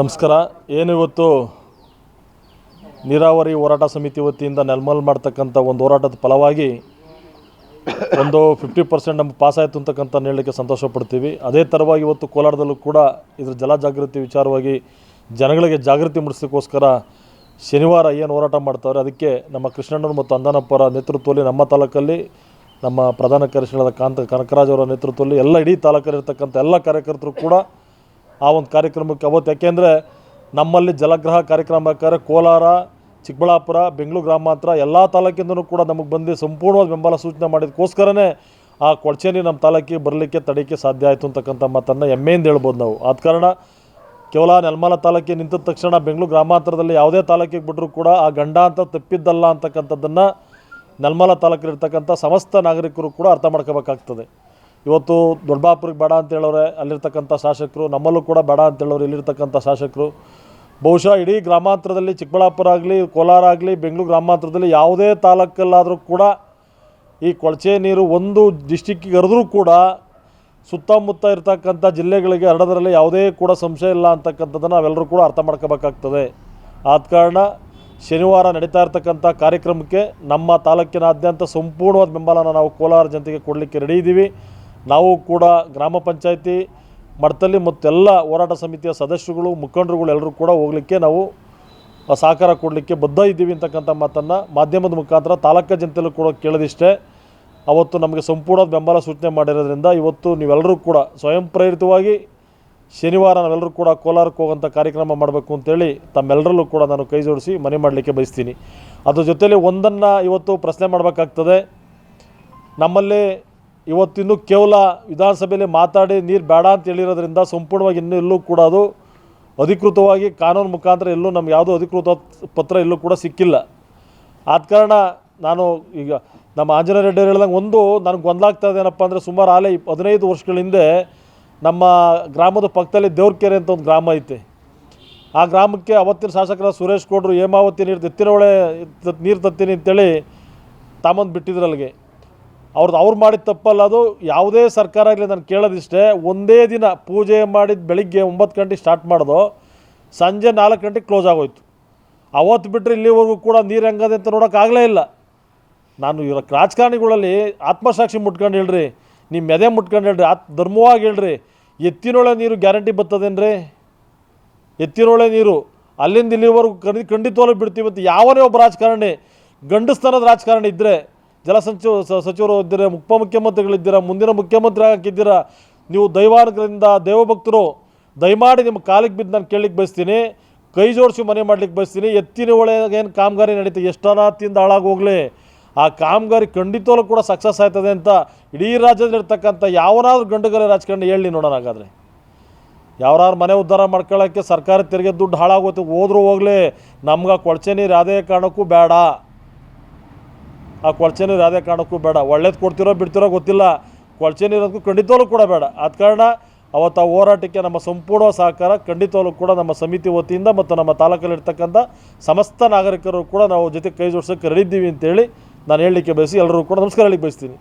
ನಮಸ್ಕಾರ. ಏನು ಇವತ್ತು ನೀರಾವರಿ ಹೋರಾಟ ಸಮಿತಿ ವತಿಯಿಂದ ನೆಲ್ಮಲ್ ಮಾಡ್ತಕ್ಕಂಥ ಒಂದು ಹೋರಾಟದ ಫಲವಾಗಿ ಒಂದು ಫಿಫ್ಟಿ ಪರ್ಸೆಂಟ್ ನಮ್ಗೆ ಪಾಸ್ ಆಯಿತು ಅಂತಕ್ಕಂಥ ಹೇಳಲಿಕ್ಕೆ ಸಂತೋಷ ಪಡ್ತೀವಿ ಅದೇ ಥರವಾಗಿ ಇವತ್ತು ಕೋಲಾರದಲ್ಲೂ ಕೂಡ ಇದರ ಜಲ ಜಾಗೃತಿ ವಿಚಾರವಾಗಿ ಜನಗಳಿಗೆ ಜಾಗೃತಿ ಮೂಡಿಸೋಕ್ಕೋಸ್ಕರ ಶನಿವಾರ ಏನು ಹೋರಾಟ ಮಾಡ್ತಾವ್ರೆ ಅದಕ್ಕೆ ನಮ್ಮ ಕೃಷ್ಣಣ್ಣರು ಮತ್ತು ಅಂದನಪ್ಪರ ನೇತೃತ್ವದಲ್ಲಿ ನಮ್ಮ ತಾಲೂಕಲ್ಲಿ, ನಮ್ಮ ಪ್ರಧಾನ ಕಾರ್ಯದರ್ಶಿಗಳಾದ ಕಾಂತ ಕನಕರಾಜ್ ಅವರ ನೇತೃತ್ವದಲ್ಲಿ ಎಲ್ಲ ಇಡೀ ತಾಲೂಕಲ್ಲಿರ್ತಕ್ಕಂಥ ಎಲ್ಲ ಕಾರ್ಯಕರ್ತರು ಕೂಡ ಆ ಒಂದು ಕಾರ್ಯಕ್ರಮಕ್ಕೆ ಅವತ್ತು. ಯಾಕೆಂದರೆ ನಮ್ಮಲ್ಲಿ ಜಲಗ್ರಹ ಕಾರ್ಯಕ್ರಮ ಬೇಕಾದ್ರೆ ಕೋಲಾರ, ಚಿಕ್ಕಬಳ್ಳಾಪುರ, ಬೆಂಗಳೂರು ಗ್ರಾಮಾಂತರ ಎಲ್ಲ ತಾಲೂಕಿಂದನೂ ಕೂಡ ನಮಗೆ ಬಂದು ಸಂಪೂರ್ಣವಾದ ಬೆಂಬಲ ಸೂಚನೆ ಮಾಡಿದಕ್ಕೋಸ್ಕರನೇ ಆ ಕೊಡಚೇನಿ ನಮ್ಮ ತಾಲೂಕಿಗೆ ಬರಲಿಕ್ಕೆ ತಡೆಯಕ್ಕೆ ಸಾಧ್ಯ ಆಯಿತು ಅಂತಕ್ಕಂಥ ಮಾತನ್ನು ಹೆಮ್ಮೆಯಿಂದ ಹೇಳ್ಬೋದು ನಾವು. ಆದ ಕಾರಣ ಕೇವಲ ನೆಲಮಲ ತಾಲೂಕಿಗೆ ನಿಂತ ತಕ್ಷಣ ಬೆಂಗಳೂರು ಗ್ರಾಮಾಂತರದಲ್ಲಿ ಯಾವುದೇ ತಾಲೂಕಿಗೆ ಬಿಟ್ಟರೂ ಕೂಡ ಆ ಗಂಡ ಅಂತ ತಪ್ಪಿದ್ದಲ್ಲ ಅಂತಕ್ಕಂಥದ್ದನ್ನು ನೆಲಮಲ ತಾಲೂಕಿಲಿರ್ತಕ್ಕಂಥ ಸಮಸ್ತ ನಾಗರಿಕರು ಕೂಡ ಅರ್ಥ ಮಾಡ್ಕೋಬೇಕಾಗ್ತದೆ. ಇವತ್ತು ದೊಡ್ಡಬಾಪುರಿಗೆ ಬೇಡ ಅಂತ ಹೇಳೋರೆ, ಅಲ್ಲಿರ್ತಕ್ಕಂಥ ಶಾಸಕರು, ನಮ್ಮಲ್ಲೂ ಕೂಡ ಬೇಡ ಅಂತ ಹೇಳೋರು ಇಲ್ಲಿರ್ತಕ್ಕಂಥ ಶಾಸಕರು. ಬಹುಶಃ ಇಡೀ ಗ್ರಾಮಾಂತರದಲ್ಲಿ ಚಿಕ್ಕಬಳ್ಳಾಪುರ ಆಗಲಿ, ಕೋಲಾರ ಆಗಲಿ, ಬೆಂಗಳೂರು ಗ್ರಾಮಾಂತರದಲ್ಲಿ ಯಾವುದೇ ತಾಲೂಕಲ್ಲಾದರೂ ಕೂಡ ಈ ಕೊಳಚೆ ನೀರು ಒಂದು ಡಿಸ್ಟಿಕ್ಕಿಗೆ ಹರಿದ್ರೂ ಕೂಡ ಸುತ್ತಮುತ್ತ ಇರ್ತಕ್ಕಂಥ ಜಿಲ್ಲೆಗಳಿಗೆ ಹರಡೋದ್ರಲ್ಲಿ ಯಾವುದೇ ಕೂಡ ಸಂಶಯ ಇಲ್ಲ ಅಂತಕ್ಕಂಥದ್ದನ್ನು ನಾವೆಲ್ಲರೂ ಕೂಡ ಅರ್ಥ ಮಾಡ್ಕೋಬೇಕಾಗ್ತದೆ. ಆದ ಕಾರಣ ಶನಿವಾರ ನಡೀತಾ ಇರ್ತಕ್ಕಂಥ ಕಾರ್ಯಕ್ರಮಕ್ಕೆ ನಮ್ಮ ತಾಲೂಕಿನಾದ್ಯಂತ ಸಂಪೂರ್ಣವಾದ ಬೆಂಬಲನ ನಾವು ಕೋಲಾರ ಜನತೆಗೆ ಕೊಡಲಿಕ್ಕೆ ರೆಡಿ ಇದ್ದೀವಿ ನಾವು ಕೂಡ ಗ್ರಾಮ ಪಂಚಾಯಿತಿ ಮಟ್ಟದಲ್ಲಿ ಮತ್ತೆಲ್ಲ ಹೋರಾಟ ಸಮಿತಿಯ ಸದಸ್ಯರುಗಳು, ಮುಖಂಡರುಗಳು ಎಲ್ಲರೂ ಕೂಡ ಹೋಗಲಿಕ್ಕೆ ನಾವು ಸಹಕಾರ ಕೊಡಲಿಕ್ಕೆ ಬದ್ಧ ಇದ್ದೀವಿ ಅಂತಕ್ಕಂಥ ಮಾತನ್ನು ಮಾಧ್ಯಮದ ಮುಖಾಂತರ ತಾಲೂಕು ಜನತೆಯಲ್ಲೂ ಕೂಡ ಕೇಳದಿಷ್ಟೇ. ಅವತ್ತು ನಮಗೆ ಸಂಪೂರ್ಣ ಬೆಂಬಲ ಸೂಚನೆ ಮಾಡಿರೋದ್ರಿಂದ ಇವತ್ತು ನೀವೆಲ್ಲರೂ ಕೂಡ ಸ್ವಯಂ ಪ್ರೇರಿತವಾಗಿ ಶನಿವಾರ ನಾವೆಲ್ಲರೂ ಕೂಡ ಕೋಲಾರಕ್ಕೆ ಹೋಗೋಂಥ ಕಾರ್ಯಕ್ರಮ ಮಾಡಬೇಕು ಅಂತೇಳಿ ತಮ್ಮೆಲ್ಲರಲ್ಲೂ ಕೂಡ ನಾನು ಕೈ ಜೋಡಿಸಿ ಮನೆ ಮಾಡಲಿಕ್ಕೆ ಬಯಸ್ತೀನಿ. ಅದ್ರ ಜೊತೆಯಲ್ಲಿ ಒಂದನ್ನು ಇವತ್ತು ಪ್ರಶ್ನೆ ಮಾಡಬೇಕಾಗ್ತದೆ. ನಮ್ಮಲ್ಲಿ ಇವತ್ತಿನ್ನೂ ಕೇವಲ ವಿಧಾನಸಭೆಯಲ್ಲಿ ಮಾತಾಡಿ ನೀರು ಬೇಡ ಅಂತ ಹೇಳಿರೋದ್ರಿಂದ ಸಂಪೂರ್ಣವಾಗಿ ಇನ್ನೂ ಎಲ್ಲೂ ಕೂಡ ಅದು ಅಧಿಕೃತವಾಗಿ ಕಾನೂನು ಮುಖಾಂತರ ಎಲ್ಲೂ ನಮ್ಗೆ ಯಾವುದೂ ಅಧಿಕೃತ ಪತ್ರ ಎಲ್ಲೂ ಕೂಡ ಸಿಕ್ಕಿಲ್ಲ. ಆದ ಕಾರಣ ನಾನು ಈಗ ನಮ್ಮ ಆಂಜನೇಯ ರೆಡ್ಡಿ ಹೇಳ್ದಂಗೆ ಒಂದು, ನನಗೆ ಗೊಂದಲಾಗ್ತಾ ಇದೆ ಏನಪ್ಪ ಅಂದರೆ ಸುಮಾರು ಆಲೇ ಹದಿನೈದು ವರ್ಷಗಳ ಹಿಂದೆ ನಮ್ಮ ಗ್ರಾಮದ ಪಕ್ಕದಲ್ಲಿ ದೇವ್ರಕೆರೆ ಅಂತ ಒಂದು ಗ್ರಾಮ ಐತೆ. ಆ ಗ್ರಾಮಕ್ಕೆ ಅವತ್ತಿನ ಶಾಸಕರ ಸುರೇಶ್ ಗೌಡ್ರು ಹೇಮಾವತಿ ನೀರು ಎತ್ತಿನೊಳೆ ನೀರು ತತ್ತೀನಿ ಅಂತೇಳಿ ತಾಮಂದು ಬಿಟ್ಟಿದ್ರು ಅಲ್ಲಿಗೆ. ಅವ್ರದ್ದು ಅವ್ರು ಮಾಡಿದ ತಪ್ಪಲ್ಲ ಅದು, ಯಾವುದೇ ಸರ್ಕಾರ ಆಗಲಿ ನಾನು ಕೇಳೋದಿಷ್ಟೇ, ಒಂದೇ ದಿನ ಪೂಜೆ ಮಾಡಿದ ಬೆಳಿಗ್ಗೆ ಒಂಬತ್ತು ಗಂಟೆಗೆ ಸ್ಟಾರ್ಟ್ ಮಾಡೋದು, ಸಂಜೆ ನಾಲ್ಕು ಗಂಟೆಗೆ ಕ್ಲೋಸ್ ಆಗೋಯ್ತು. ಅವತ್ತು ಬಿಟ್ಟರೆ ಇಲ್ಲಿವರೆಗೂ ಕೂಡ ನೀರು ಹೆಂಗದೆ ಅಂತ ನೋಡೋಕ್ಕಾಗಲೇ ಇಲ್ಲ. ನಾನು ಇವರ ರಾಜಕಾರಣಿಗಳಲ್ಲಿ ಆತ್ಮಸಾಕ್ಷಿ ಮುಟ್ಕೊಂಡು ಹೇಳ್ರಿ ನಿಮ್ಮ ಮೆದೆ ಮುಟ್ಕೊಂಡು ಹೇಳ್ರಿ, ಆತ್ ಧರ್ಮವಾಗಿ ಹೇಳ್ರಿ ಎತ್ತಿನೊಳೆ ನೀರು ಗ್ಯಾರಂಟಿ ಬರ್ತದೇನ್ರಿ? ಎತ್ತಿನೊಳೆ ನೀರು, ಅಲ್ಲಿಂದ ಇಲ್ಲಿವರೆಗೂ ಖಂಡಿತ ಖಂಡಿತವಾಗ್ಲೂ ಬಿಡ್ತೀವಿ ಅಂತ ಯಾವನೇ ಒಬ್ಬ ರಾಜಕಾರಣಿ, ಗಂಡಸ್ತನದ ರಾಜಕಾರಣಿ ಇದ್ದರೆ ಜಲಸಂಚು ಸಚಿವರು ಇದ್ದೀರ ಉಪಮುಖ್ಯಮಂತ್ರಿಗಳಿದ್ದೀರಾ ಮುಂದಿನ ಮುಖ್ಯಮಂತ್ರಿ ಆಗಿದ್ದೀರಾ ನೀವು ದೈವಾನುಗ್ರಹದಿಂದ ದೇವಭಕ್ತರು ದಯಮಾಡಿ ನಿಮ್ಮ ಕಾಲಿಗೆ ಬಿದ್ದು ನಾನು ಕೇಳಲಿಕ್ಕೆ ಬಯಸ್ತೀನಿ, ಕೈ ಜೋಡಿಸಿ ಮನೆ ಮಾಡ್ಲಿಕ್ಕೆ ಬಯಸ್ತೀನಿ, ಎತ್ತಿನ ಒಳಗೆ ಏನು ಕಾಮಗಾರಿ ನಡೀತದೆ ಎಷ್ಟನಾತಿಂದ ಹಾಳಾಗಿ ಹೋಗಲಿ, ಆ ಕಾಮಗಾರಿ ಖಂಡಿತವಾಗ್ಲೂ ಕೂಡ ಸಕ್ಸಸ್ ಆಯ್ತದೆ ಅಂತ ಇಡೀ ರಾಜ್ಯದಲ್ಲಿರ್ತಕ್ಕಂಥ ಯಾವನಾದ್ರೂ ಗಂಡುಗರ ರಾಜಕಾರಣಿ ಹೇಳಿ ನೋಡೋಣ ಹಾಗಾದರೆ. ಯಾವ್ದಾರು ಮನೆ ಉದ್ಧಾರ ಮಾಡ್ಕೊಳ್ಳೋಕ್ಕೆ ಸರ್ಕಾರ ತೆರಿಗೆ ದುಡ್ಡು ಹಾಳಾಗೋತು ಹೋದ್ರೂ ಹೋಗಲಿ, ನಮ್ಗೆ ಕೊಳಚೆ ನೀರು ಯಾವುದೇ ಕಾರಣಕ್ಕೂ ಬೇಡ. ಆ ಕೊಳಚೆ ನೀರು ಯಾವುದೇ ಕಾರಣಕ್ಕೂ ಬೇಡ. ಒಳ್ಳೇದು ಕೊಡ್ತಿರೋ ಬಿಡ್ತಿರೋ ಗೊತ್ತಿಲ್ಲ. ಕೊಳಚೆ ನೀರು ಖಂಡಿತವಲ್ಲೂ ಕೂಡ ಬೇಡ. ಆದ ಕಾರಣ ಅವತ್ತು ಆ ಹೋರಾಟಕ್ಕೆ ನಮ್ಮ ಸಂಪೂರ್ಣ ಸಹಕಾರ, ಖಂಡಿತವಾಗ್ಲೂ ಕೂಡ ನಮ್ಮ ಸಮಿತಿ ವತಿಯಿಂದ ಮತ್ತು ನಮ್ಮ ತಾಲೂಕಲ್ಲಿರ್ತಕ್ಕಂಥ ಸಮಸ್ತ ನಾಗರಿಕರು ಕೂಡ ನಾವು ಜೊತೆ ಕೈ ಜೋಡಿಸೋಕೆ ರೆಡಿ ಇದ್ದೀವಿ ಅಂತೇಳಿ ನಾನು ಹೇಳಲಿಕ್ಕೆ ಬಯಸಿ ಎಲ್ಲರೂ ಕೂಡ ನಮಸ್ಕಾರ ಹೇಳಲಿಕ್ಕೆ ಬಯಸ್ತೀನಿ.